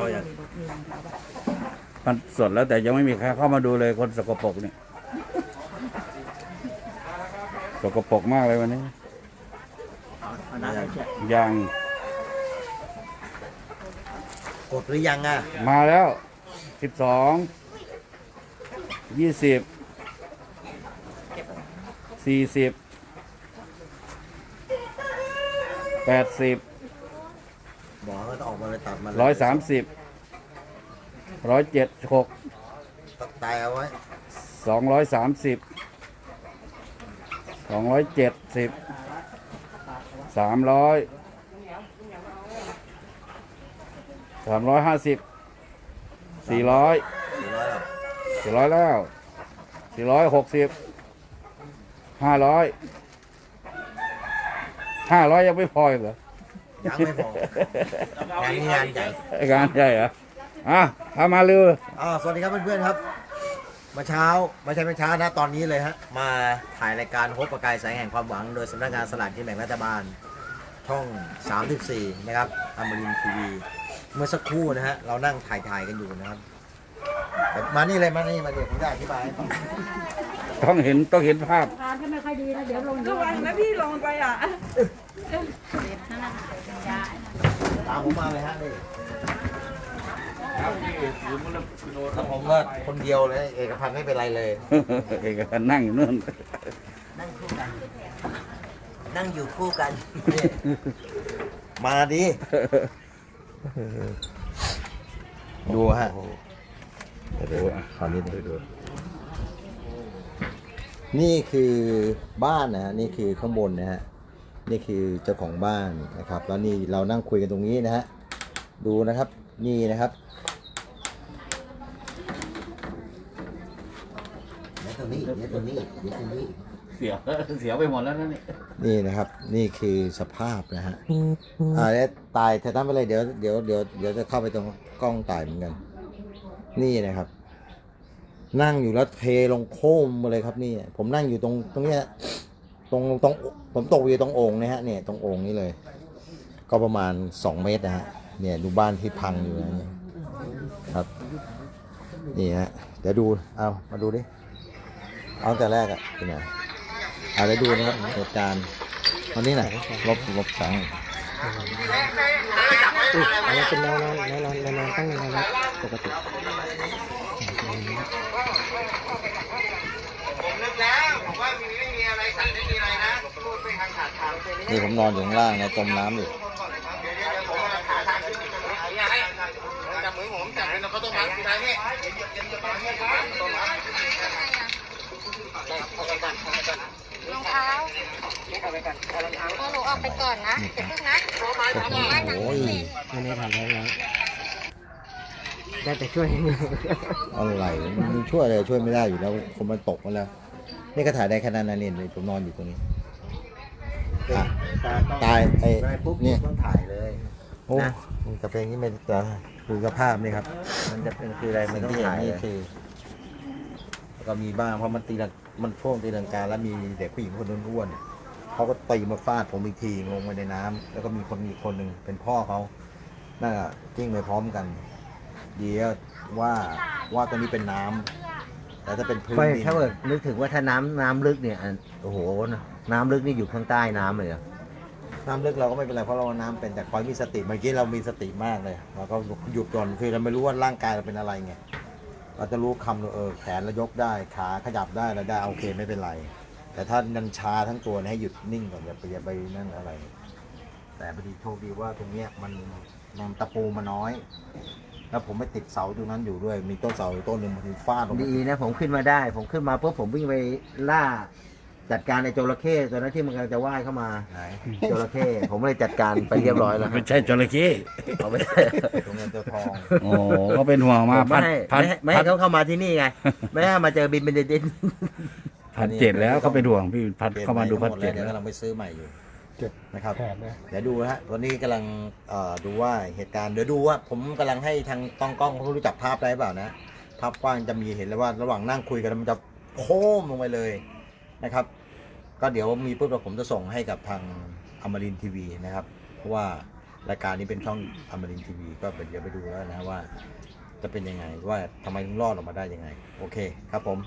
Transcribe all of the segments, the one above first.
เขายังมันสดแล้วแต่ยังไม่มีใครเข้ามาดูเลยคนสกปรกเนี่ยสกปรกมากเลยวันนี้เอาน้ำให้แช่ยังกดหรือยังอะ มาแล้วสิบสองยี่สิบสี่สิบแปดสิบบ อกก็ต้องออกมาเลยตัดมันร้อยสามสิบร้อยเจ็ดหกตัดตายเอาไว้สองร้อยสามสิบสองร้อยเจ็ดสิบสามร้อยสามร้อยห้าสิบสี่ร้อยสี่ร้อยหรอสี่ร้อยแล้วสี่ร้อยหกสิบห้าร้อยห้าร้อยยังไม่พออีกเหรอ ยังไม่พองานนี้งานใหญ่งานใหญ่เหรออะเอามาเร็วอ่าสวัสดีครับเพื่อนๆครับเมาเช้าไม่ใช่เมื่อเช้านะตอนนี้เลยฮะมาถ่ายรายการพบประกายแสงแห่งความหวัง โดยสำนักงานสลากกินแบ่งรัฐบาล ช่อง 34 นะครับอมรินทีวี เมื่อสักครู่นะฮะเรานั่งถ่ายถ่ายๆกันอยู่นะครับแต่ มานี่เลยมานี่มาเดี๋ยวผมจะอธิบายให้ฟังต้องเห็นต้องเห็นภาพ ทานก็ไม่ค่อยดีนะ เดี๋ยวลงระวังนะพี่ลงไปอะตามผมมาเลยฮะนี่ถ้าผมก็คนเดียวเลยเอกพันธ์ไม่เป็นไรเลย เอกพันธ์นั่งอยู่นู่น นั่งอยู่คู่กันนี่มาดิดูฮะ เดี๋ยวขอนิดนึงนี่คือบ้านนะฮะนี่คือข้างบนนะฮะนี่คือเจ้าของบ้านนะครับ แล้วนี่เรานั่งคุยกันตรงนี้นะฮะดูนะครับนี่นะครับเดี๋ยวตรงนี้เดี๋ยวตรงนี้เดี๋ยวตรงนี้เสียวเสียวไปหมดแล้วนั่นนี่นี่นะครับ นี่คือสภาพนะฮะอ่าแล้วตายแต่ตั้งไปเลยเดี๋ยวเดี๋ยวเดี๋ยวเดี๋ยวจะเข้าไปตรงกล้องตายเหมือนกัน นี่นะครับ นั่งอยู่แล้วเทลงโค้มมาเลยครับนี่ ผมนั่งอยู่ตรงตรงเนี้ยตรงตรงผมตกอยู่ตรงโอ่งนะฮะเนี่ยตรงโอ่งนี้เลย ก็ประมาณสองเมตรนะฮะเนี่ยดูบ้านที่พังอยู่นะนี่ครับนี่ฮะเดี๋ยวดูเอามาดูดิเอาแต่แรกอะเป็นไงเอาไปดูนะครับเหตุการณ์วันนี้ไหนลบลบสังอันนี้เป็นแนวนอนแนวนอนแนวนอนตั้ง ยังไงครับปกตินี่ผมนอนอยู่ข้างล่างนะจมน้ำอยู่รองเท้าเอาหนูออกไปก่อนนะเดี๋ยวพึ่งนะโอ้ยไม่ได้ทำแล้วแล้ว ได้แต่ช่วยมืออะไรมันช่วยอะไรช่วยไม่ได้อยู่แล้วคนมันตกมาแล้วนี่ก็ถ่ายได้แค่นั้นนะนี่ผมนอนอยู่ตรงนี้อะตายไอ้เนี่ยต้องถ่ายเลยโอ้มันจะเป็นอย่างนี้มันจะดูสภาพนี่ครับมันจะเป็นคืออะไรมันต้องที่เห็นถ่ายนี่เลยคือแล้วก็มีบ้างเพราะมันตีลังมันช่วงตีลังกาแล้วมีเด็กผู้หญิงคนนึงอ้วนๆเขาก็ตีมาฟาดผมอีกทีลงไปในน้ำแล้วก็มีคนอีกคนหนึ่งเป็นพ่อเขาน่ากิ้งไปพร้อมกัน เดียวว่าว่าตรงนี้เป็นน้ำแต่ถ้าเป็นพื้นไม่ดินถ้าเกิดนึกถึงว่าถ้าน้ำน้ำลึกเนี่ยอันโอ้โหน้ำลึกนี่อยู่ข้างใต้น้ำเลยเหรอน้ำลึกเราก็ไม่เป็นไรเพราะเราน้ำเป็นแต่คอยมีสติเมื่อกี้เรามีสติมากเลยเราก็หยุดก่อนคือเราไม่รู้ว่าร่างกายเราเป็นอะไรไงเราจะรู้คำเราเออแขนเรายกได้ขาขยับได้เราได้โอเคไม่เป็นไร แต่ถ้านันชาทั้งตัวเนี่ยให้หยุดนิ่งก่อนอย่าไปอย่าไปนั่นอะไร แต่พอดีโชคดีว่าตรงเนี้ยมันมันตะปูมาน้อย แล้วผมไปติดเสาตรงนั้นอยู่ด้วย มีต้นเสาอยู่ต้นหนึ่งมันฟาดลงมาดีนะผมขึ้นมาได้ ผมขึ้นมาปุ๊บผมวิ่งไปล่า จัดการในจระเข้ตัวนั้นที่มันกำลังจะว่ายเข้ามาไหนจระเข้ผมเลยจัดการไปเรียบร้อยแล้วไม่ใช่จระเข้เอาไปตัวเงินตัวทอง โอ้เขาเป็นห่วงมาไม่พันให้พันไม่ให้ไม่ให้เขาเข้ามาที่นี่ไง ไม่ให้มาเจอบินเป็นเด่นพันเจ็ดแล้วเขาเป็นห่วงพี่พันปลี่ยนเข้ามาดูใหพันทั้งหมเจ็ดเดี๋ยวแล้ว กำลังไปซื้อใหม่อยู่ เจ็ดนะครับแปดนะเดี๋ยวดูนะฮะวันนี้กำลังเอ่อดูว่าเหตุการณ์เดี๋ยวดูว่าผมกำลังให้ทางต้องกล้องเขารู้จักภาพได้เปล่านะ ภาพกว้างจะมีเห็นเลยว่าระหว่างนั่งคุยกันมันจะโค้มลงไปเลยนะครับ ก็เดี๋ยวมีปุ๊บเราผมจะส่งให้กับทางอมรินทีวีนะครับ เพราะว่ารายการนี้เป็นช่องอมรินทีวีก็เดี๋ยวไปดูแล้วนะว่า จะเป็นยังไงว่าทำไมถึงรอดออกมาได้ยังไง โอเคครับผม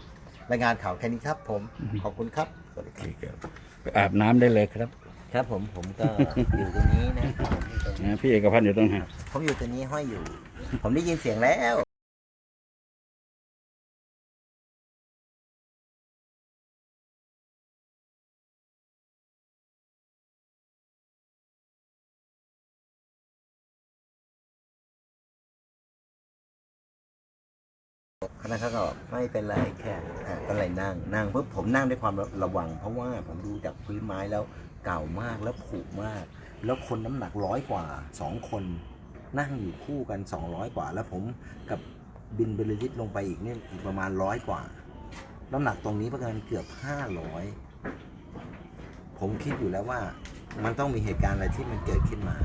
รายงานข่าวแค่นี้ครับ ผมขอบคุณครับสวัสดีครับ ไปอาบน้ำได้เลยครับ ครับผมผมก็ อยู่ตรงนี้นะผมอยู่ตรงนี้นะพี่เอกพันธ์อยู่ตรงไหนผมอยู่ตรงนี้ห้อยอยู่ ผมได้ยินเสียงแล้วคณะเขาก็ไม่เป็นไรแค่อะก็เลยนั่งนั่งปุ๊บผมนั่งด้วยความระวัง เพราะว่าผมดูจากพื้นไม้แล้ว เก่ามากแล้วผุมาก แล้วคนน้ำหนักร้อยกว่าสองคนนั่งอยู่คู่กัน 200 กว่า แล้วผมกับบินเบลลิตลงไปอีกเนี่ยอีกประมาณร้อยกว่า น้ำหนักตรงนี้ประมาณเกือบ 500 ผมคิดอยู่แล้วว่ามันต้องมีเหตุการณ์อะไรที่มันเกิดขึ้นมา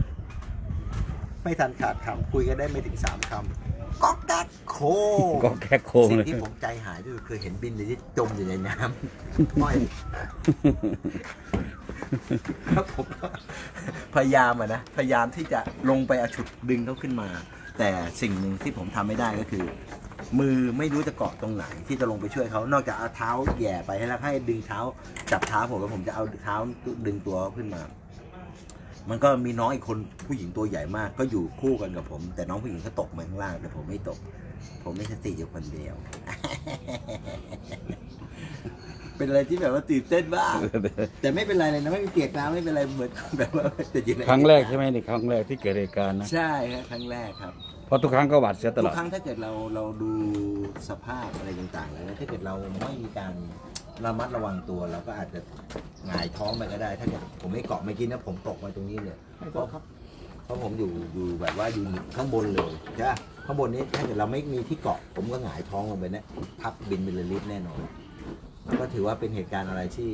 ไม่ทันขาดคำคุยกันได้ไม่ถึงสามคำ ก็แก๊กโคก็แค่โค้งสิ่เลงยที่ผมใจหายที่สุดคือเห็นบินเบลลิตจมอยู่ในน้ำห้อยแล้วผมก็พยายามอะนะพยายามที่จะลงไปเอาฉุดดึงเขาขึ้นมา แต่สิ่งหนึ่งที่ผมทำไม่ได้ก็คือ มือไม่รู้จะเกาะตรงไหน ที่จะลงไปช่วยเขานอกจากเอาเท้าแหย่ไปให้แล้วให้ดึงเท้าจับเท้าผมแล้วผมจะเอาเท้าดึงตัวเขาขึ้นมา มันก็มีน้องอีกคนผู้หญิงตัวใหญ่มาก ก็อยู่คู่กันกับผม แต่น้องผู้หญิงเขาตกมาข้างล่างแต่ผมไม่ตก ผมไม่สติอยู่คนเดียว เป็นอะไรที่แบบว่าตื่นเต้นบ้างแต่ไม่เป็นไรเลยนะไม่มีเปียกน้ำไม่เป็นไรเหมือนแบบว่าจะอยู่ในครั้งแรกใช่ไหมนี่ครั้งแรกที่เกิดเหตุการณ์นะใช่ครับครั้งแรกครับเพราะทุกครั้งก็หวาดเสียวตลทุอกดครั้งถ้าเกิดเราเราดูสภาพอะไรต่างๆแล้วถ้าเกิดเราไม่มีการ ระมัดระวังตัวเราก็อาจจะหงายท้องไปก็ได้ ถ้าเกิดผมไม่เกาะเมื่อกี้นะผมตกมาตรงนี้เลยเพราะเพราะผมอยู่อยู่แบบว่าอยู่ข้างบนเลยใช่ปะข้างบนนี้ถ้าเกิดเราไม่มีที่เกาะ ผมก็หงายท้องลงไปนะทับบินเป็นระลิตแน่นอนก็ถือว่าเป็นเหตุการณ์อะไรที่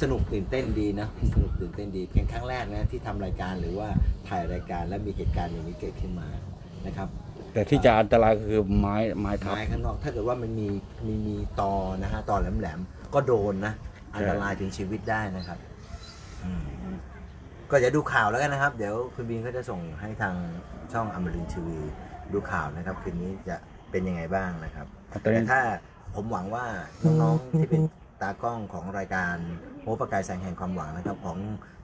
สนุกตื่นเต้นดีนะสนุกตื่นเต้นดีเพียงครั้งแรกนะที่ทำรายการหรือว่าถ่ายรายการแล้วมีเหตุการณ์อย่างนี้เกิดขึ้นมานะครับ แต่ที่จะอันตรายก็คือไม้ไม้ทับ ไม้ข้างนอก ถ้าเกิดว่ามันมีมีมีตอนะฮะตอแหลมๆก็โดนนะ อันตรายถึงชีวิตได้นะครับอืมก็จะดูข่าวแล้วกันนะครับ เดี๋ยวคุณบินก็จะส่งให้ทางช่องอมรินทร์ทีวีดูข่าวนะครับ คืนนี้จะเป็นยังไงบ้างนะครับ ตอนแต่นี้ถ้าผมหวังว่าน้องๆที่เป็นตากล้องของรายการโมประกายแสงแห่งความหวังนะครับ ของ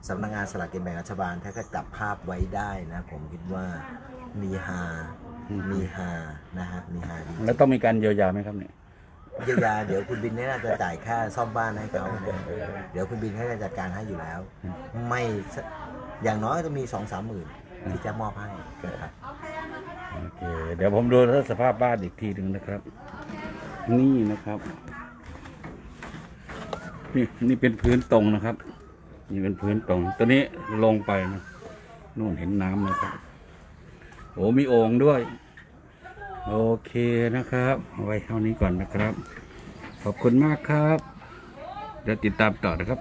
สำนักงานสลากกินแบ่งรัฐบาลถ้าก็จับภาพไว้ได้นะ ผมคิดว่ามีฮา มีฮานะฮะมีฮาดีแล้วต้องมีการเยียวยาไหมครับเนี่ยเยียวยาเดี๋ยวคุณบินเนี่ยน่าจะจ่ายค่าซ่อมบ้านให้เขานะเดี๋ยวคุณบินเขาจะจัดการให้อยู่แล้ว ไม่สอย่างน้อยต้องมีสองสามหมื่นที่จะมอบให้นะครับโอเคเดี๋ยวผมดูสภาพบ้านอีกทีหนึ่งนะครับ นี่นะครับ นี่นี่เป็นพื้นตรงนะครับ นี่เป็นพื้นตรง ตัวนี้ลงไปนะนู่นเห็นน้ำนะครับโอ้มีโอ่งด้วย โอเคนะครับเอาไว้เท่านี้ก่อนนะครับ ขอบคุณมากครับเดี๋ยวติดตามต่อนะครับ